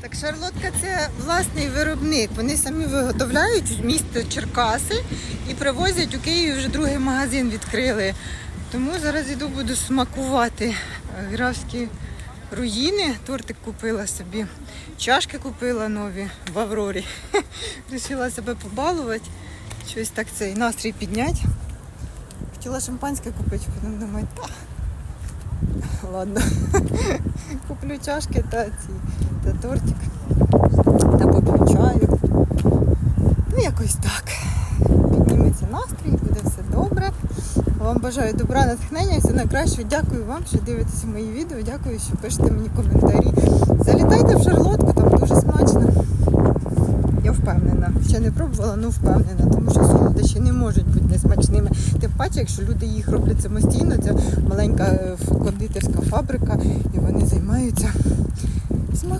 Так Шарлотка це власний виробник. Вони самі виготовляють в місто Черкаси і привозять у Києві вже другий магазин відкрили. Тому зараз іду буду смакувати е, графські руїни. Тортик купила собі, чашки купила нові в Аврорі. Рішила себе побалувати, щось так цей настрій підняти. Хотіла шампанське купити, потім думаю, та ладно. Куплю чашки та ці та тортик. Та поп'ю чаю. Ну, якось так. Підніметься настрій, буде все добре. Вам бажаю добра, натхнення, все найкраще. Дякую вам, що дивитеся мої відео. Дякую, що пишете мені коментарі. Залітайте в шарлотку, там дуже смачно. Я впевнена. Ще не пробувала, але впевнена, тому що солодощі не можуть бути несмачними. Тим паче, якщо люди їх роблять самостійно, це маленька е, кондитерська фабрика, і вони займаються